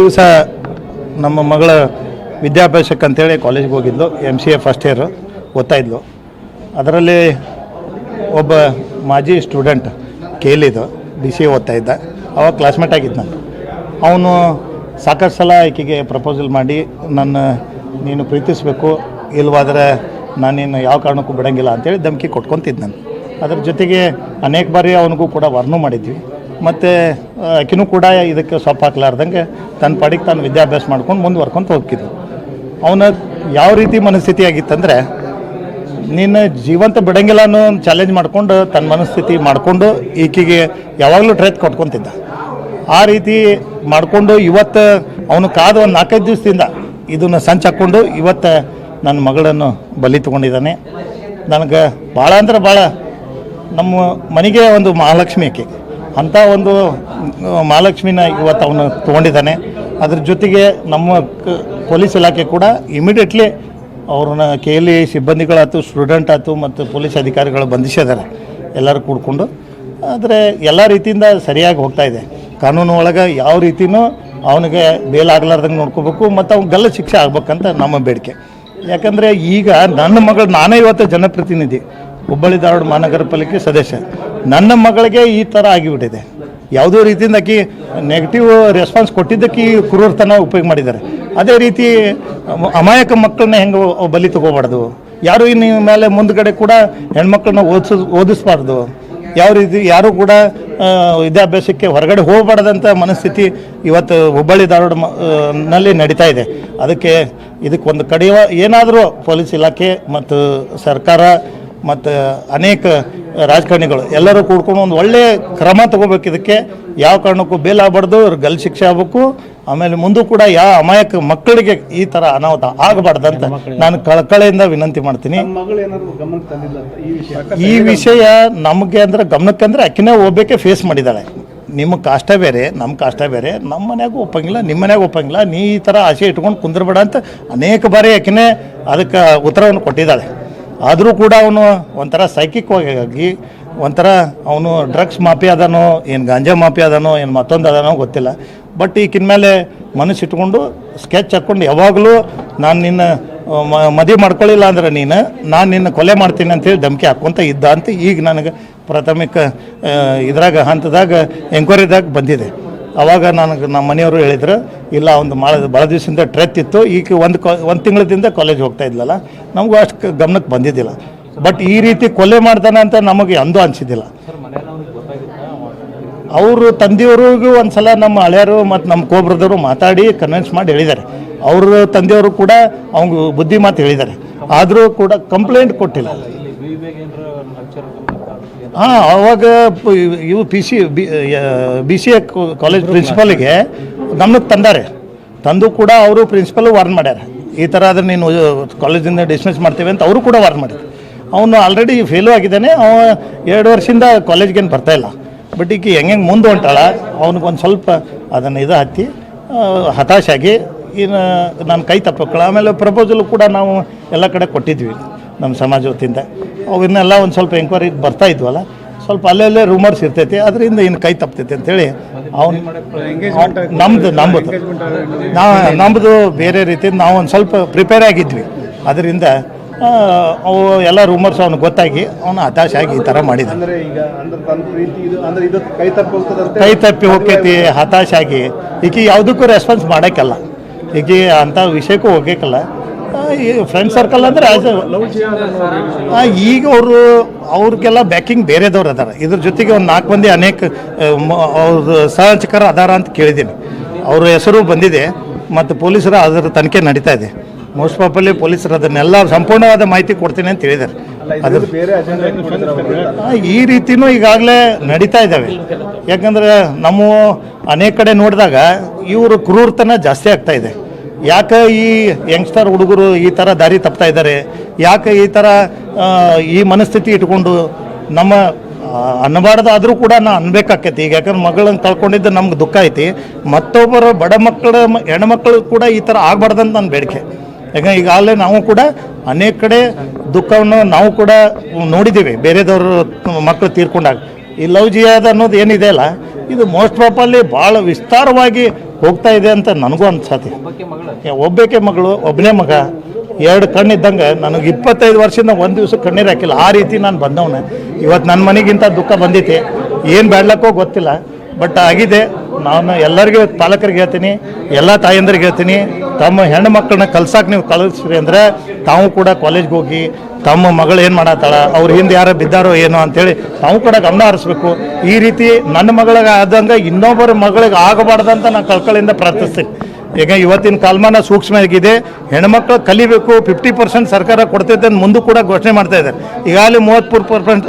ದಿವಸ ನಮ್ಮ ಮಗಳ ವಿದ್ಯಾಭ್ಯಾಸಕ್ಕೆ ಅಂತೇಳಿ ಕಾಲೇಜ್ಗೆ ಹೋಗಿದ್ಲು M C A first year ಓದ್ತಾ ಅದರಲ್ಲಿ ಒಬ್ಬ ಮಾಜಿ ಸ್ಟೂಡೆಂಟ್ ಕೇಳಿದ್ದು ಬಿ ಸಿ ಎ ಓದ್ತಾ ಇದ್ದ. ಅವಾಗ ಕ್ಲಾಸ್ಮೇಟ್ ಆಗಿದ್ದ ನಾನು. ಅವನು ಸಾಕಷ್ಟು ಸಲ ಈಕೆಗೆ ಪ್ರಪೋಸಲ್ ಮಾಡಿ, ನನ್ನ, ನೀನು ಪ್ರೀತಿಸಬೇಕು, ಇಲ್ವಾದರೆ ನಾನು ನೀನು ಯಾವ ಕಾರಣಕ್ಕೂ ಬಿಡೋಂಗಿಲ್ಲ ಅಂತೇಳಿ ಧಮಕಿ ಕೊಟ್ಕೊತಿದ್ದು ನಾನು. ಅದ್ರ ಜೊತೆಗೆ ಅನೇಕ ಬಾರಿ ಅವನಿಗೂ ಕೂಡ ವರ್ಣು ಮಾಡಿದ್ವಿ. ಮತ್ತು ಆಕಿನೂ ಕೂಡ ಇದಕ್ಕೆ ಸೊಪ್ಪು ಹಾಕ್ಲಾರ್ದಂಗೆ ತನ್ನ ಪಾಡಿಗೆ ತಾನು ವಿದ್ಯಾಭ್ಯಾಸ ಮಾಡ್ಕೊಂಡು ಮುಂದುವರ್ಕೊಂತ ಹೋಗ್ತಿದ್ವು ಅವನ ಯಾವ ರೀತಿ ಮನಸ್ಥಿತಿ ಆಗಿತ್ತಂದರೆ ನಿನ್ನ ಜೀವಂತ ಬಿಡಂಗಿಲ್ಲ ಅನ್ನೋ ಒಂದು ಚಾಲೆಂಜ್ ಮಾಡ್ಕೊಂಡು ತನ್ನ ಮನಸ್ಥಿತಿ ಮಾಡಿಕೊಂಡು ಈಕೆಗೆ ಯಾವಾಗಲೂ ಟ್ರೇತ್ ಕೊಟ್ಕೊತಿದ್ದ. ಆ ರೀತಿ ಮಾಡಿಕೊಂಡು ಇವತ್ತು ಅವನು ಕಾದ ಒಂದು ನಾಲ್ಕೈದು ದಿವಸದಿಂದ ಇದನ್ನು ಸಂಚು ಹಾಕ್ಕೊಂಡು ಇವತ್ತು ನನ್ನ ಮಗಳನ್ನು ಬಲಿ ತಗೊಂಡಿದ್ದಾನೆ. ನನಗೆ ಭಾಳ ಅಂದ್ರೆ ಭಾಳ ನಮ್ಮ ಮನೆಗೆ ಒಂದು ಮಹಾಲಕ್ಷ್ಮಿ ಆಕೆ. ಅಂಥ ಒಂದು ಮಹಾಲಕ್ಷ್ಮಿನ ಇವತ್ತು ಅವನು ತೊಗೊಂಡಿದ್ದಾನೆ. ಅದ್ರ ಜೊತೆಗೆ ನಮ್ಮ ಪೊಲೀಸ್ ಇಲಾಖೆ ಕೂಡ ಇಮಿಡಿಯೇಟ್ಲಿ ಅವ್ರನ್ನ ಕೆ ಎಲ್ ಸಿಬ್ಬಂದಿಗಳಾಯ್ತು ಸ್ಟೂಡೆಂಟ್ ಆಯ್ತು ಮತ್ತು ಪೊಲೀಸ್ ಅಧಿಕಾರಿಗಳು ಬಂಧಿಸಿದ್ದಾರೆ. ಎಲ್ಲರೂ ಕೂಡ್ಕೊಂಡು. ಆದರೆ ಎಲ್ಲ ರೀತಿಯಿಂದ ಸರಿಯಾಗಿ ಹೋಗ್ತಾ ಇದೆ. ಕಾನೂನು ಒಳಗೆ ಯಾವ ರೀತಿಯೂ ಅವನಿಗೆ ಬೇಲ್ ಆಗ್ಲಾರ್ದಂಗೆ ನೋಡ್ಕೋಬೇಕು ಮತ್ತು ಅವ್ನು ಗಲ್ಲ ಶಿಕ್ಷೆ ಆಗ್ಬೇಕಂತ ನಮ್ಮ ಬೇಡಿಕೆ. ಯಾಕಂದರೆ ಈಗ ನನ್ನ ಮಗಳು ನಾನೇ ಇವತ್ತು ಜನಪ್ರತಿನಿಧಿ. ಹುಬ್ಬಳ್ಳಿ ಧಾರವಾಡ ಮಹಾನಗರ ಪಾಲಿಕೆ ಸದಸ್ಯ. ನನ್ನ ಮಗಳಿಗೆ ಈ ಥರ ಆಗಿಬಿಟ್ಟಿದೆ. ಯಾವುದೋ ರೀತಿಯಿಂದ ಆಕಿ ನೆಗೆಟಿವ್ ರೆಸ್ಪಾನ್ಸ್ ಕೊಟ್ಟಿದ್ದಕ್ಕೆ ಈ ಕ್ರೂರತನ ಉಪಯೋಗ ಮಾಡಿದ್ದಾರೆ. ಅದೇ ರೀತಿ ಅಮ- ಅಮಾಯಕ ಮಕ್ಕಳನ್ನ ಹೆಂಗೆ ಬಲಿ ತಗೋಬಾರ್ದು? ಯಾರು ಇನ್ನು ಮೇಲೆ ಮುಂದ್ಗಡೆ ಕೂಡ ಹೆಣ್ಮಕ್ಳನ್ನ ಓದಿಸ್, ಓದಿಸ್ಬಾರ್ದು? ಯಾವ ರೀತಿ ಯಾರು ಕೂಡ ವಿದ್ಯಾಭ್ಯಾಸಕ್ಕೆ ಹೊರಗಡೆ ಹೋಗಬಾರ್ದಂಥ ಮನಸ್ಥಿತಿ ಇವತ್ತು ಹುಬ್ಬಳ್ಳಿ ಧಾರವಾಡ ನಲ್ಲಿ ನಡೀತಾ ಇದೆ. ಅದಕ್ಕೆ ಇದಕ್ಕೆ ಒಂದು ಕಡೆಯ ಏನಾದರೂ ಪೊಲೀಸ್ ಇಲಾಖೆ ಮತ್ತು ಸರ್ಕಾರ ಮತ್ತು ಅನೇಕ ರಾಜಕಾರಣಿಗಳು ಎಲ್ಲರೂ ಕೂಡ್ಕೊಂಡು ಒಂದು ಒಳ್ಳೆಯ ಕ್ರಮ ತಗೋಬೇಕು. ಇದಕ್ಕೆ ಯಾವ ಕಾರಣಕ್ಕೂ ಬೇಲ್ ಆಗಬಾರ್ದು ಗಲ್ ಶಿಕ್ಷೆ ಆಗಬೇಕು. ಆಮೇಲೆ ಮುಂದೂ ಕೂಡ ಯಾವ ಅಮಾಯಕ ಮಕ್ಕಳಿಗೆ ಈ ಥರ ಅನಾಹುತ ಆಗಬಾರ್ದು ಅಂತ ನಾನು ಕಳಕಳೆಯಿಂದ ವಿನಂತಿ ಮಾಡ್ತೀನಿ. ವಿಷಯ. ಈ ವಿಷಯ ನಮಗೆ ಅಂದರೆ ಗಮನಕ್ಕೆ ಅಂದರೆ ಅಕ್ಕಿನೇ ಹೋಗ್ಬೇಕೆ ಫೇಸ್ ಮಾಡಿದ್ದಾಳೆ. ನಿಮ್ಮ ಕಾಷ್ಟ ಬೇರೆ ನಮ್ಮ ಕಾಷ್ಟ ಬೇರೆ. ನಮ್ಮ ಮನ್ಯಾಗೂ ಒಪ್ಪಂಗಿಲ್ಲ ನಿಮ್ಮ ಮನ್ಯಾಗ ಒಪ್ಪಂಗಿಲ್ಲ. ನೀ ಈ ಥರ ಆಸೆ ಇಟ್ಕೊಂಡು ಕುಂದ್ರಬೇಡ ಅಂತ ಅನೇಕ ಬಾರಿ ಅಕ್ಕಿನೇ ಅದಕ್ಕೆ ಉತ್ತರವನ್ನು ಕೊಟ್ಟಿದ್ದಾಳೆ. ಆದರೂ ಕೂಡ ಅವನು ಒಂಥರ ಸೈಕಿಕ್ ಆಗಿ ಒಂಥರ ಅವನು ಡ್ರಗ್ಸ್ ಮಾಫಿಯಾ ಅದಾನೋ, ಏನು ಗಾಂಜಾ ಮಾಫಿಯಾ ಅದಾನೋ, ಏನು ಮತ್ತೊಂದು ಅದಾನೋ ಗೊತ್ತಿಲ್ಲ. ಬಟ್ ಈಕಿನ ಮೇಲೆ ಮನಸ್ಸು ಇಟ್ಕೊಂಡು ಸ್ಕೆಚ್ ಹಾಕ್ಕೊಂಡು ಯಾವಾಗಲೂ ನಾನು ನಿನ್ನ ಮದುವೆ ಮಾಡ್ಕೊಳ್ಳಿಲ್ಲ ಅಂದ್ರೆ ನೀನು, ನಾನು ನಿನ್ನ ಕೊಲೆ ಮಾಡ್ತೀನಿ ಅಂತೇಳಿ ಧಮಕಿ ಹಾಕ್ಕೊಂತ ಇದ್ದ ಅಂತ ಈಗ ನನಗೆ ಪ್ರಾಥಮಿಕ ಇದ್ರಾಗ ಹಂತದಾಗ ಎಂಕ್ವೈರಿದಾಗ ಬಂದಿದೆ. ಅವಾಗ ನನಗೆ ನಮ್ಮ ಮನೆಯವರು ಹೇಳಿದ್ರು ಇಲ್ಲ, ಒಂದು ಭಾಳ ಭಾಳ ದಿವಸದಿಂದ ಟ್ರೆತ್ ಇತ್ತು. ಈಗ ಒಂದು ಒಂದು ತಿಂಗಳದಿಂದ ಕಾಲೇಜ್ ಹೋಗ್ತಾ ಇದ್ಲಲ್ಲ, ನಮಗೂ ಅಷ್ಟು ಗಮನಕ್ಕೆ ಬಂದಿದ್ದಿಲ್ಲ. ಬಟ್ ಈ ರೀತಿ ಕೊಲೆ ಮಾಡ್ತಾನೆ ಅಂತ ನಮಗೆ ಅಂದು ಅನಿಸಿದ್ದಿಲ್ಲ. ಅವರು ತಂದೆಯವ್ರಿಗೂ ಒಂದು ಸಲ ನಮ್ಮ ಹಳೆಯರು ಮತ್ತು ನಮ್ಮ ಕೋಬ್ರದವರು ಮಾತಾಡಿ ಕನ್ವಿನ್ಸ್ ಮಾಡಿ ಹೇಳಿದ್ದಾರೆ. ಅವರು ತಂದೆಯವರು ಕೂಡ ಅವ್ಗೆ ಬುದ್ಧಿ ಮಾತು ಹೇಳಿದ್ದಾರೆ. ಆದರೂ ಕೂಡ ಕಂಪ್ಲೇಂಟ್ ಕೊಟ್ಟಿಲ್ಲ. ಹಾಂ, ಅವಾಗ ಇವು P C B C A college ಪ್ರಿನ್ಸಿಪಾಲಿಗೆ ಗಮನಕ್ಕೆ ತಂದಾರೆ. ತಂದು ಕೂಡ ಅವರು ಪ್ರಿನ್ಸಿಪಲ್ ವಾರ್ನ್ ಮಾಡ್ಯಾರ. ಈ ಥರ ಆದರೆ ನೀನು ಕಾಲೇಜಿಂದ ಡಿಸ್ಮಿಸ್ ಮಾಡ್ತೇವೆ ಅಂತ ಅವರು ಕೂಡ ವಾರ್ನ್ ಮಾಡಿದ್ರು. ಅವನು ಆಲ್ರೆಡಿ ಫೇಲು ಆಗಿದ್ದಾನೆ. ಅವ ಎರಡು ವರ್ಷದಿಂದ ಕಾಲೇಜ್ಗೇನು ಇಲ್ಲ. ಬಟ್ ಈಗ ಹೆಂಗೆ ಹೆಂಗೆ ಮುಂದೆ ಹೊಂಟಾಳ ಅವ್ನಿಗೊಂದು ಸ್ವಲ್ಪ ಅದನ್ನು ಇದು ಹತ್ತಿ ಹತಾಶಾಗಿ ಏನು ನಾನು ಕೈ ತಪ್ಪಕ್ಕಳ ಆಮೇಲೆ ಪ್ರಪೋಸಲ್ ಕೂಡ ನಾವು ಎಲ್ಲ ಕಡೆ ಕೊಟ್ಟಿದ್ವಿ ನಮ್ಮ ಸಮಾಜ ವತಿಯಿಂದ. ಅವನ್ನೆಲ್ಲ ಒಂದು ಸ್ವಲ್ಪ ಎಂಕ್ವೈರಿ ಬರ್ತಾ ಇದ್ವಲ್ಲ ಸ್ವಲ್ಪ ಅಲ್ಲಲ್ಲೇ ರೂಮರ್ಸ್ ಇರ್ತೈತಿ ಅದರಿಂದ ಇನ್ನು ಕೈ ತಪ್ತೈತಿ ಅಂತೇಳಿ ಅವ್ನು ನಮ್ದು ನಂಬುದು ನಾ ನಮ್ಮದು ಬೇರೆ ರೀತಿ ನಾವು ಒಂದು ಸ್ವಲ್ಪ ಪ್ರಿಪೇರ್ ಆಗಿದ್ವಿ ಅದರಿಂದ ಅವು ಎಲ್ಲ ರೂಮರ್ಸ್ ಅವನು ಗೊತ್ತಾಗಿ ಅವನು ಹತಾಶ ಆಗಿ ಈ ಥರ ಮಾಡಿದ ಕೈ ತಪ್ಪಿ ಹೋಗ್ತೈತಿ ಹತಾಶ ಆಗಿ ಈಕೆ ಯಾವುದಕ್ಕೂ ರೆಸ್ಪಾನ್ಸ್ ಮಾಡೋಕ್ಕಲ್ಲ ಈಕೆ ಅಂಥ ವಿಷಯಕ್ಕೂ ಹೋಗೇಕಲ್ಲ ಈ ಫ್ರೆಂಡ್ ಸರ್ಕಲ್ ಅಂದರೆ ಈಗ ಅವರು ಅವ್ರಿಗೆಲ್ಲ ಬ್ಯಾಕಿಂಗ್ ಬೇರೆದವ್ರು ಅದಾರ. ಇದ್ರ ಜೊತೆಗೆ ಒಂದು ನಾಲ್ಕು ಮಂದಿ ಅನೇಕ ಅವ್ರ ಸಹಚಕರು ಅದಾರ ಅಂತ ಕೇಳಿದ್ದೀನಿ. ಅವ್ರ ಹೆಸರು ಬಂದಿದೆ ಮತ್ತು ಪೊಲೀಸರು ಅದರ ತನಿಖೆ ನಡೀತಾ ಇದೆ. ಮೋಸ್ಟ್ ಪಾಪಲ್ಲಿ ಪೊಲೀಸರು ಅದನ್ನೆಲ್ಲ ಸಂಪೂರ್ಣವಾದ ಮಾಹಿತಿ ಕೊಡ್ತೀನಿ ಅಂತ ಹೇಳಿದ್ದಾರೆ. ಅದ್ರ ಈ ರೀತಿನೂ ಈಗಾಗಲೇ ನಡೀತಾ ಇದ್ದಾವೆ. ಯಾಕಂದ್ರೆ ನಮ್ಮ ಅನೇಕ ಕಡೆ ನೋಡಿದಾಗ ಇವರು ಕ್ರೂರತನ ಜಾಸ್ತಿ ಆಗ್ತಾ ಇದೆ. ಯಾಕೆ ಈ ಯಂಗ್ಸ್ಟರ್ ಹುಡುಗರು ಈ ಥರ ದಾರಿ ತಪ್ತಾ ಇದ್ದಾರೆ? ಯಾಕೆ ಈ ಥರ ಈ ಮನಸ್ಥಿತಿ ಇಟ್ಕೊಂಡು ನಮ್ಮ ಅನ್ನಬಾರ್ದು ಆದರೂ ಕೂಡ ನಾ ಅನ್ಬೇಕಾಕೈತಿ. ಈಗ ಯಾಕಂದ್ರೆ ಮಗಳನ್ನ ಕಳ್ಕೊಂಡಿದ್ದು ನಮ್ಗೆ ದುಃಖ ಐತಿ. ಮತ್ತೊಬ್ಬರು ಬಡ ಮಕ್ಕಳ ಹೆಣ್ಮಕ್ಳು ಕೂಡ ಈ ಥರ ಆಗಬಾರ್ದಂತ ನನ್ನ ಬೇಡಿಕೆ. ಯಾಕಂದ್ರೆ ಈಗಾಗಲೇ ನಾವು ಕೂಡ ಅನೇಕ ಕಡೆ ದುಃಖವನ್ನು ನಾವು ಕೂಡ ನೋಡಿದ್ದೀವಿ. ಬೇರೆದವರು ಮಕ್ಕಳು ತೀರ್ಕೊಂಡಾಗ. ಈ ಲವ್ ಜಿಯಾದ ಅನ್ನೋದು ಏನಿದೆ ಅಲ್ಲ, ಇದು ಮೋಸ್ಟ್ ಪ್ರಾಪಲ್ಲಿ ಭಾಳ ವಿಸ್ತಾರವಾಗಿ ಹೋಗ್ತಾ ಇದೆ ಅಂತ ನನಗೂ ಅನ್ಸತ್ತೆ. ಒಬ್ಬಕ್ಕೆ ಮಗಳು? ಒಬ್ಬನೇ ಮಗ. ಎರಡು ಕಣ್ಣಿದ್ದಂಗೆ ನನಗೆ ಇಪ್ಪತ್ತೈದು ವರ್ಷದಿಂದ ಒಂದು ದಿವಸ ಕಣ್ಣೀರು ಹಾಕಿಲ್ಲ. ಆ ರೀತಿ ನಾನು ಬಂದವನೆ. ಇವತ್ತು ನನ್ನ ಮನೆಗಿಂತ ದುಃಖ ಬಂದೈತೆ ಏನು ಬೇಡ್ಲಕ್ಕೋ ಗೊತ್ತಿಲ್ಲ. ಬಟ್ ಆಗಿದೆ ನಾನು ಎಲ್ಲರಿಗೂ ಪಾಲಕರಿಗೆ ಹೇಳ್ತೀನಿ ಎಲ್ಲ ತಾಯಂದ್ರಿಗೆ ಹೇಳ್ತೀನಿ. ತಮ್ಮ ಹೆಣ್ಣು ಮಕ್ಕಳನ್ನ ಕಲ್ಸಕ್ಕೆ ನೀವು ಕಳಿಸ್ರಿ ಅಂದರೆ ತಾವು ಕೂಡ ಕಾಲೇಜ್ಗೆ ಹೋಗಿ ತಮ್ಮ ಮಗಳು ಏನು ಮಾಡತ್ತಾಳ, ಅವ್ರ ಹಿಂದೆ ಯಾರು ಬಿದ್ದಾರೋ ಏನೋ ಅಂತೇಳಿ ತಾವು ಕೂಡ ಗಮನ ಹರಿಸ್ಬೇಕು. ಈ ರೀತಿ ನನ್ನ ಮಗಳಿಗೆ ಆದಂಗೆ ಇನ್ನೊಬ್ಬರ ಮಗಳಿಗೆ ಆಗಬಾರ್ದಂತ ನಾನು ಕಳ್ಕಳಿಂದ ಪ್ರಾರ್ಥಿಸ್ತೀನಿ. ಈಗ ಇವತ್ತಿನ ಕಾಲಮಾನ ಸೂಕ್ಷ್ಮ ಆಗಿದೆ ಹೆಣ್ಮಕ್ಳು ಕಲಿಬೇಕು ಫಿಫ್ಟಿ ಪರ್ಸೆಂಟ್ ಸರ್ಕಾರ ಕೊಡ್ತೈತೆ ಅಂತ ಮುಂದೆ ಕೂಡ ಘೋಷಣೆ ಮಾಡ್ತಾ ಇದ್ದಾರೆ. ಈಗಾಗಲೇ ಮೂವತ್ತ್ಮೂರು ಪರ್ಸೆಂಟ್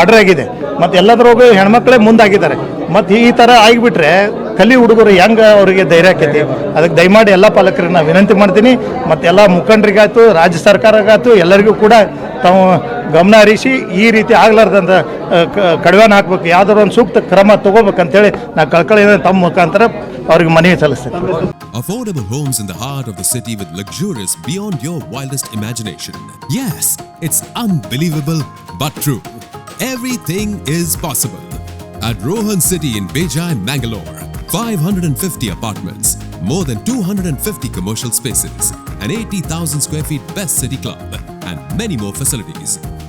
ಆರ್ಡರ್ ಆಗಿದೆ. ಮತ್ತು ಎಲ್ಲದರೊಳಗೂ ಹೆಣ್ಮಕ್ಳೇ ಮುಂದಾಗಿದ್ದಾರೆ. ಮತ್ತು ಈ ಥರ ಆಗಿಬಿಟ್ರೆ ಕಲಿ ಹುಡುಗರು ಹೆಂಗೆ ಅವರಿಗೆ ಧೈರ್ಯ ಆಕೈತಿ? ಅದಕ್ಕೆ ದಯಮಾಡಿ ಎಲ್ಲ ಪಾಲಕರನ್ನ ವಿನಂತಿ ಮಾಡ್ತೀನಿ. ಮತ್ತು ಎಲ್ಲ ಮುಖಂಡರಿಗಾಯ್ತು, ರಾಜ್ಯ ಸರ್ಕಾರಗಾಯ್ತು, ಎಲ್ಲರಿಗೂ ಕೂಡ ತಾವು ಗಮನ ಹರಿಸಿ ಈ ರೀತಿ ಆಗ್ಲಾರ್ದಂತ ಆ, ಕ- ಕಡಿವಾಣ ಹಾಕ್ಬೇಕು ಯಾವ್ದಾದ್ರು ಒಂದು ಸೂಕ್ತ ಕ್ರಮ ತಗೋಬೇಕಂತೇಳಿ ನಾ ಕಳ್ಕೊಳ್ಳಿ ತಮ್ಮ ಮುಖಾಂತರ ಅವ್ರಿಗೆ ಮನವಿ ಸಲ್ಲಿಸ್ತೇನೆ Affordable homes in the heart of the city with luxurious beyond your wildest imagination. Yes, it's unbelievable but true. Everything is possible. At Rohan City in Beja and Mangalore, 550 apartments, more than 250 commercial spaces, an 80,000 square feet best city club, and many more facilities.